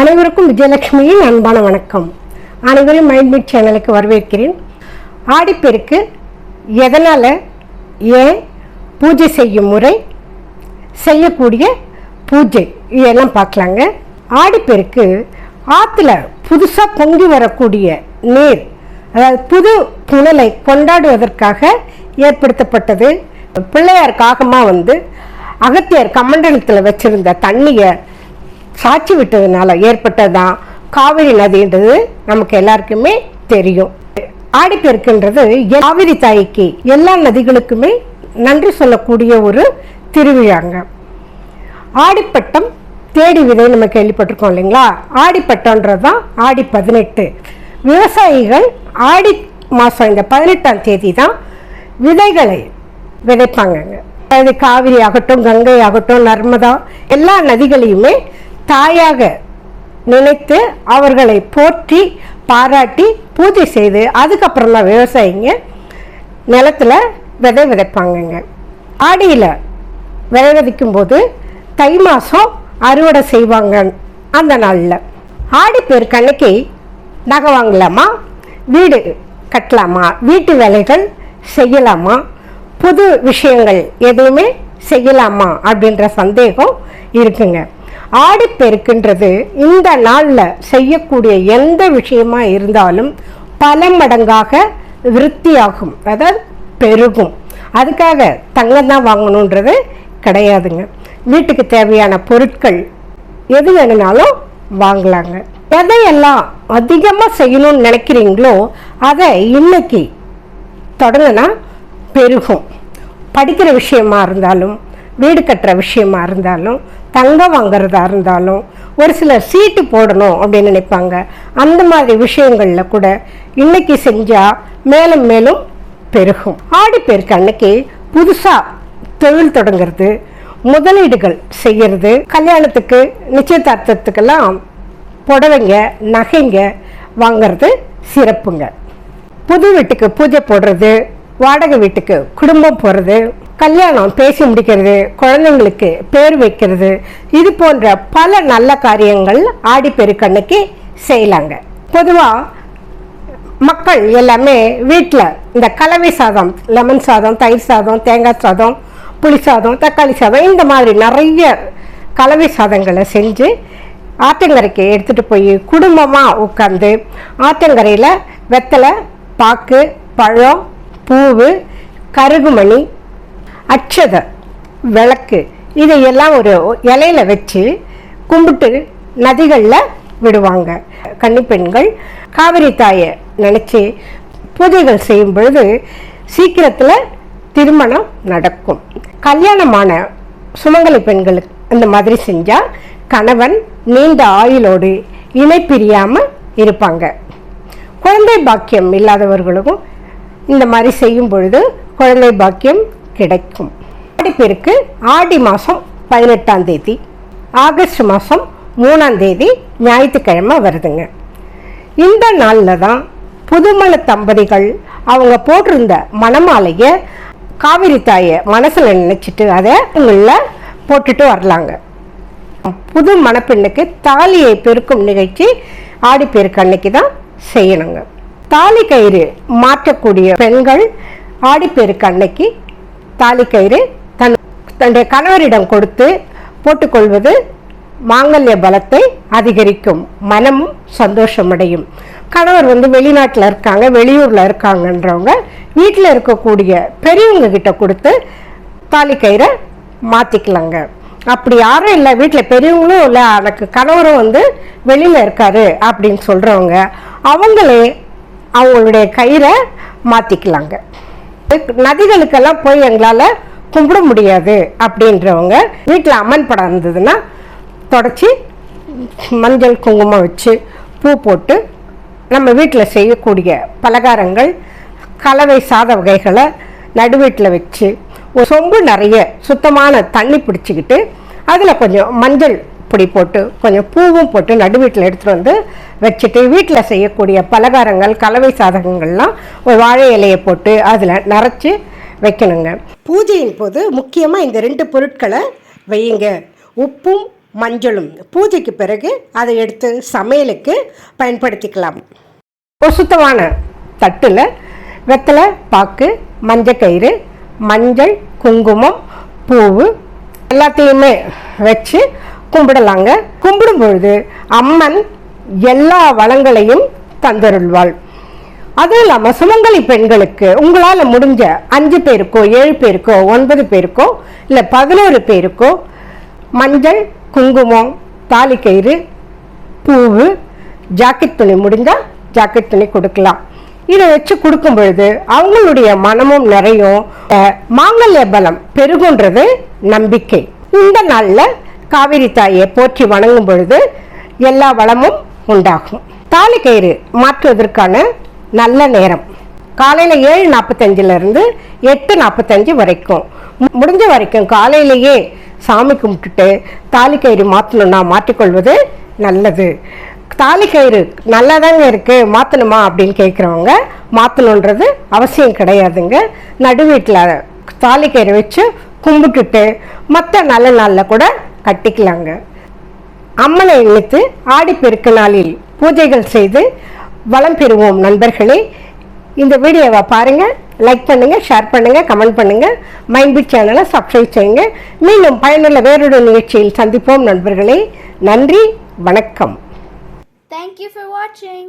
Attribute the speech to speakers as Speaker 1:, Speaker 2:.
Speaker 1: அனைவருக்கும் விஜயலட்சுமியின் அன்பான வணக்கம். அனைவரும் மைண்ட் பீட் சேனலுக்கு வரவேற்கிறேன். ஆடிப்பெருக்கு எதனால் ஏன் பூஜை செய்யும் முறை செய்யக்கூடிய பூஜை இதெல்லாம் பார்க்கலாங்க. ஆடிப்பெருக்கு ஆற்றுல புதுசாக பொங்கி வரக்கூடிய நீர் அதாவது புது புனலை கொண்டாடுவதற்காக ஏற்படுத்தப்பட்டது. பிள்ளையார் காகமாக வந்து அகத்தியர் கமண்டலத்தில் வச்சிருந்த தண்ணியை சாட்சி விட்டதுனால ஏற்பட்டதான் காவிரி நதின்றது நமக்கு எல்லாருக்குமே தெரியும். ஆடிப்பெருக்குன்றது காவிரி தாய்க்கு எல்லா நதிகளுக்குமே நன்றி சொல்லக்கூடிய ஒரு திருவிழாங்க. ஆடிப்பட்டம் தேடி விதை நம்ம கேள்விப்பட்டிருக்கோம் இல்லைங்களா? ஆடிப்பட்டம்ன்றது தான் ஆடி பதினெட்டு. விவசாயிகள் ஆடி மாதம் இந்த பதினெட்டாம் தேதி தான் விதைகளை விதைப்பாங்கங்க. அது காவிரி ஆகட்டும் கங்கை ஆகட்டும் நர்மதா எல்லா நதிகளையுமே தாயாக நினைத்து அவர்களை போற்றி பாராட்டி பூஜை செய்து அதுக்கப்புறம் தான் விவசாயிங்க நிலத்துல விதை விதைப்பாங்கங்க. ஆடியில் விதை விதைக்கும் போது தை மாதம் அறுவடை செய்வாங்க அந்த நாளில். ஆடிப்பெருக்கு அன்னைக்கு நகை வாங்கலாமா? வீடு கட்டலாமா? வீட்டு வேலைகள் செய்யலாமா? புது விஷயங்கள் எதுவுமே செய்யலாமா அப்படின்ற சந்தேகம் இருக்குங்க. ஆடிப்பெருக்குன்றது இந்த நாளில் செய்யக்கூடிய எந்த விஷயமா இருந்தாலும் பல மடங்காக விருத்தியாகும் அதாவது பெருகும். அதுக்காக தங்கம் தான் வாங்கணுன்றது கிடையாதுங்க. வீட்டுக்கு தேவையான பொருட்கள் எது வேணுனாலும் வாங்கலாங்க. எதையெல்லாம் அதிகமாக செய்யணும்னு நினைக்கிறீங்களோ அதை இன்னைக்கு தொடங்கினா பெருகும். படிக்கிற விஷயமா இருந்தாலும் வீடு கட்டுற விஷயமா இருந்தாலும் தங்கம் வாங்குறதா இருந்தாலும் ஒரு சிலர் சீட்டு போடணும் அப்படின்னு நினைப்பாங்க. அந்த மாதிரி விஷயங்களில் கூட இன்னைக்கு செஞ்சால் மேலும் மேலும் பெருகும். ஆடிப்பெருக்கு அன்னைக்கு புதுசாக தொழில் தொடங்குறது முதலீடுகள் செய்கிறது கல்யாணத்துக்கு நிச்சயதார்த்தத்துக்கெல்லாம் புடவைங்க நகைங்க வாங்கிறது சிறப்புங்க. புது வீட்டுக்கு பூஜை போடுறது வாடகை வீட்டுக்கு குடும்பம் போகிறது கல்யாணம் பேசி முடிக்கிறது குழந்தைங்களுக்கு பேர் வைக்கிறது இது போன்ற பல நல்ல காரியங்கள் ஆடிப்பெருக்கன்னைக்கு செய்யலாங்க. பொதுவாக மக்கள் எல்லாமே வீட்டில் இந்த கலவை சாதம் லெமன் சாதம் தயிர் சாதம் தேங்காய் சாதம் புளி சாதம் தக்காளி சாதம் இந்த மாதிரி நிறைய கலவை சாதங்களை செஞ்சு ஆற்றங்கரைக்கு எடுத்துகிட்டு போய் குடும்பமாக உட்காந்து ஆற்றங்கரையில் வெத்தலை பாக்கு பழம் பூவு கருகுமணி அக்ஷத விளக்கு இதையெல்லாம் ஒரு இலையில வச்சு கும்பிட்டு நதிகளில் விடுவாங்க. கன்னிப்பெண்கள் காவிரி தாயை நினச்சி பூஜைகள் செய்யும் பொழுது சீக்கிரத்தில் திருமணம் நடக்கும். கல்யாணமான சுமங்கலி பெண்களுக்கு இந்த மாதிரி செஞ்சால் கணவன் நீண்ட ஆயுளோடு இணை பிரியாமல் இருப்பாங்க. குழந்தை பாக்கியம் இல்லாதவர்களுக்கும் இந்த மாதிரி செய்யும் பொழுது குழந்தை பாக்கியம் கிடைக்கும். ஆடிப்பெருக்கு ஆடி மாதம் பதினெட்டாம் தேதி ஆகஸ்ட் மாதம் மூணாம் தேதி ஞாயிற்றுக்கிழமை வருதுங்க. இந்த நாளில் தான் புதுமண தம்பதிகள் அவங்க போட்டிருந்த மணமாலையை காவிரி தாயை மனசில் நினச்சிட்டு அதை உங்களில் போட்டுட்டு வரலாங்க. புது மணப்பெண்ணுக்கு தாலியை பெருக்கும் நிகழ்ச்சி ஆடிப்பெருக்கு அன்னைக்கு தான் செய்யணுங்க. தாலி கயிறு மாற்றக்கூடிய பெண்கள் ஆடிப்பெருக்கு அன்னைக்கு தாலி கயிறு தன் தன்னுடைய கணவரிடம் கொடுத்து போட்டுக்கொள்வது மாங்கல்ய பலத்தை அதிகரிக்கும். மனமும் சந்தோஷமடையும். கணவர் வந்து வெளிநாட்டில் இருக்காங்க வெளியூரில் இருக்காங்கன்றவங்க வீட்டில் இருக்கக்கூடிய பெரியவங்க கிட்ட கொடுத்து தாலி கயிறை மாற்றிக்கலாங்க அப்படி யாரும் இல்லை வீட்டில் பெரியவங்களும் இல்லை எனக்கு கணவரும் வந்து வெளியில் இருக்காரு அப்படின்னு சொல்கிறவங்க அவங்களே அவங்களுடைய கயிறை மாற்றிக்கலாங்க நதிகளுக்கெல்லாம் போய் எங்களால் கும்பிட முடியாது அப்படின்றவங்க வீட்டில் அம்மன் படம் இருந்ததுன்னா தொடச்சி மஞ்சள் குங்குமம் வச்சு பூ போட்டு நம்ம வீட்டில் செய்யக்கூடிய பலகாரங்கள் கலவை சாத வகைகளை நடுவீட்டில் வச்சு ஒரு சொம்பு நிறைய சுத்தமான தண்ணி பிடிச்சிக்கிட்டு அதில் கொஞ்சம் மஞ்சள் பொடி போட்டு கொஞ்சம் பூவும் போட்டு நடுவீட்டில் எடுத்துகிட்டு வந்து வச்சுட்டு வீட்டில் செய்யக்கூடிய பலகாரங்கள் கலவை சாதகங்கள்லாம் ஒரு வாழை இலையை போட்டு அதில் நிறச்சி வைக்கணுங்க. பூஜையின் போது முக்கியமாக இந்த ரெண்டு பொருட்களை வையுங்க. உப்பும் மஞ்சளும். பூஜைக்கு பிறகு அதை எடுத்து சமையலுக்கு பயன்படுத்திக்கலாம். ஒரு சுத்தமான தட்டில் வெத்தலை பாக்கு மஞ்சக்கயிறு மஞ்சள் குங்குமம் பூவு எல்லாத்தையுமே வச்சு கும்பிடலாங்க. கும்பிடும் பொழுது அம்மன் எல்லா வளங்களையும் தந்தருள்வாள். அதுவும் இல்லாமல் சுமங்கலி பெண்களுக்கு உங்களால் முடிஞ்ச அஞ்சு பேருக்கோ ஏழு பேருக்கோ ஒன்பது பேருக்கோ இல்லை பதினோரு பேருக்கோ மஞ்சள் குங்குமம் தாலிக்கயிறு பூவு ஜாக்கெட் துணி முடிஞ்சால் ஜாக்கெட் துணி கொடுக்கலாம். இதை வச்சு கொடுக்கும் பொழுது அவங்களுடைய மனமும் நிறையும். மாங்கல்ய பலம் பெருகுன்றது நம்பிக்கை. இந்த நாளில் காவிரி தாயை போற்றி வணங்கும் பொழுது எல்லா வளமும் உண்டாகும். தாலிக்கயிறு மாற்றுவதற்கான நல்ல நேரம். காலையில் ஏழு நாற்பத்தஞ்சிலேருந்து எட்டு நாற்பத்தஞ்சு வரைக்கும். முடிஞ்ச வரைக்கும் காலையிலேயே சாமி கும்பிட்டுட்டு தாலிக்கயிறு மாற்றணும்னா மாற்றிக்கொள்வது நல்லது. தாலிக்கயிறு நல்லாதாங்க இருக்குது மாற்றணுமா அப்படின்னு கேட்குறவங்க மாற்றணுன்றது அவசியம் கிடையாதுங்க. நடு வீட்டில் தாலிக்கயிறு வச்சு கும்பிட்டுட்டு மற்ற நல்ல நாளில் கூட கட்டிக்கலாங்க. அம்மனை இழுத்து ஆடிப்பெருக்க நாளில் பூஜைகள் செய்து வளம் பெறுவோம் நண்பர்களே. இந்த வீடியோவை பாருங்கள் லைக் பண்ணுங்கள் ஷேர் பண்ணுங்கள் கமெண்ட் பண்ணுங்கள் மைண்ட் சேனலை சப்ஸ்கிரைப் செய்யுங்க. மீண்டும் பயனுள்ள வேறொரு நிகழ்ச்சியில் சந்திப்போம் நண்பர்களே. நன்றி வணக்கம்.
Speaker 2: தேங்க்யூ ஃபார் வாட்சிங்.